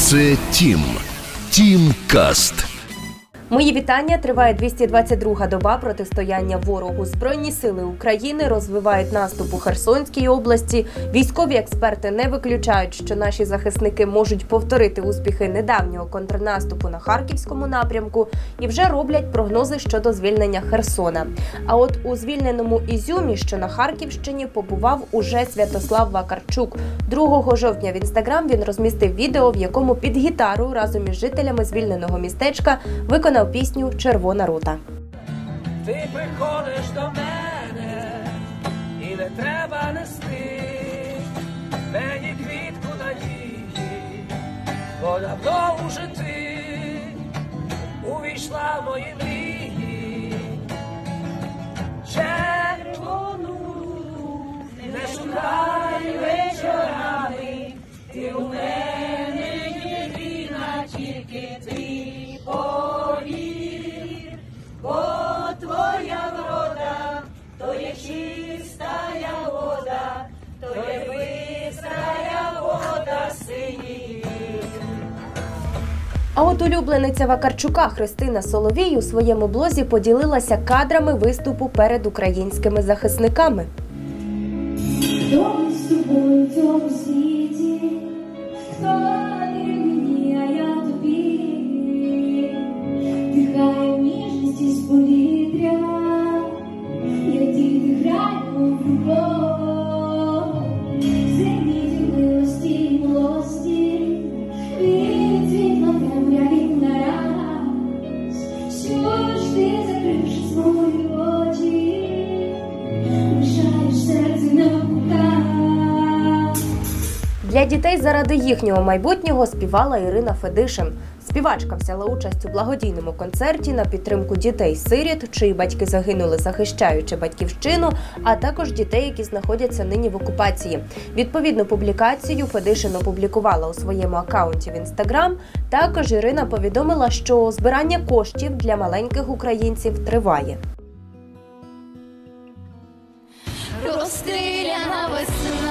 Це Тім. Тім Каст. Мої вітання. Триває 222-га доба протистояння ворогу. Збройні сили України розвивають наступ у Херсонській області. Військові експерти не виключають, що наші захисники можуть повторити успіхи недавнього контрнаступу на харківському напрямку і вже роблять прогнози щодо звільнення Херсона. А от у звільненому Ізюмі, що на Харківщині, побував уже Святослав Вакарчук. 2 жовтня в інстаграм він розмістив відео, в якому під гітару разом із жителями звільненого містечка виконав пісню Червона рута. Ти приходиш до мене і не треба нести мені квітку надії, бо давно уже ти увійшла в мої А от улюблениця Вакарчука Христина Соловій у своєму блозі поділилася кадрами виступу перед українськими захисниками. Я повітря, як діти граємо в любов, Для дітей заради їхнього майбутнього співала Ірина Федишин. Співачка взяла участь у благодійному концерті на підтримку дітей-сиріт, чиї батьки загинули, захищаючи батьківщину, а також дітей, які знаходяться нині в окупації. Відповідну публікацію Федишин опублікувала у своєму акаунті в інстаграм. Також Ірина повідомила, що збирання коштів для маленьких українців триває. Розстріляна весна,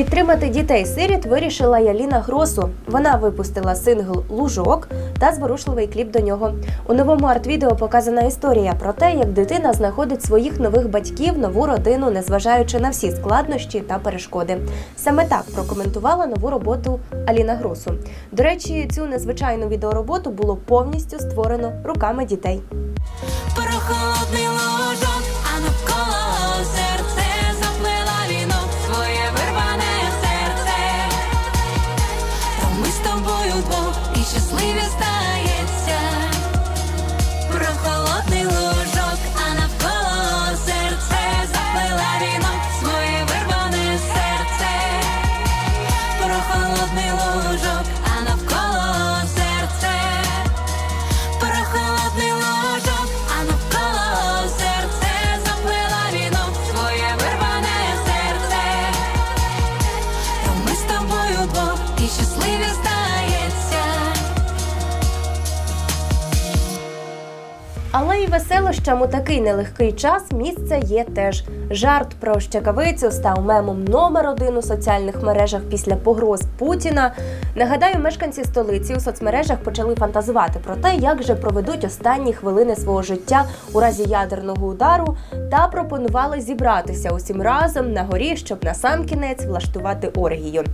Підтримати дітей-сиріт вирішила Яліна Гросу. Вона випустила сингл Лужок та зворушливий кліп до нього. У новому арт-відео показана історія про те, як дитина знаходить своїх нових батьків, нову родину, незважаючи на всі складнощі та перешкоди. Саме так прокоментувала нову роботу Аліна Гросу. До речі, цю незвичайну відеороботу було повністю створено руками дітей. Але і веселощам у такий нелегкий час місце є теж. Жарт про щекавицю став мемом номер один у соціальних мережах після погроз Путіна. Нагадаю, мешканці столиці у соцмережах почали фантазувати про те, як же проведуть останні хвилини свого життя у разі ядерного удару, та пропонували зібратися усім разом на горі, щоб на сам кінець влаштувати оргію.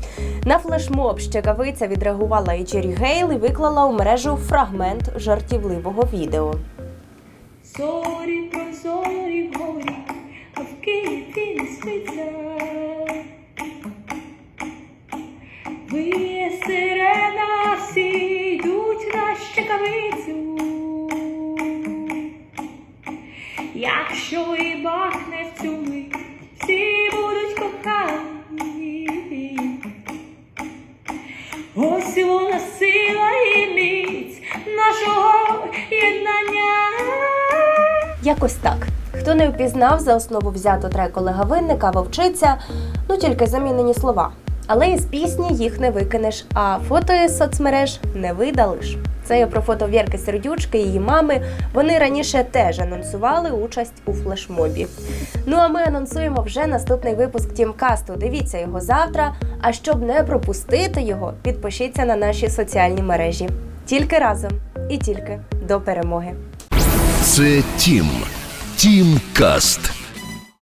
На флешмоб щекавиця відреагувала і Джері Гейл і виклала у мережу фрагмент жартівливого відео. Зорі про зорі в горі, а в Києві не спиться. Виє сирена, всі йдуть на щекавицю. Якщо і бахне в цю мить, всі будуть кохані. Ось Якось так. Хто не впізнав за основу взято трек Олега Винника, вовчиця, ну тільки замінені слова. Але із пісні їх не викинеш, а фото із соцмереж не видалиш. Це я про фото Вірки Сердючки, її мами. Вони раніше теж анонсували участь у флешмобі. Ну а ми анонсуємо вже наступний випуск Тімкасту. Дивіться його завтра. А щоб не пропустити його, підпишіться на наші соціальні мережі. Тільки разом і тільки до перемоги. Це Тім. Тім Каст.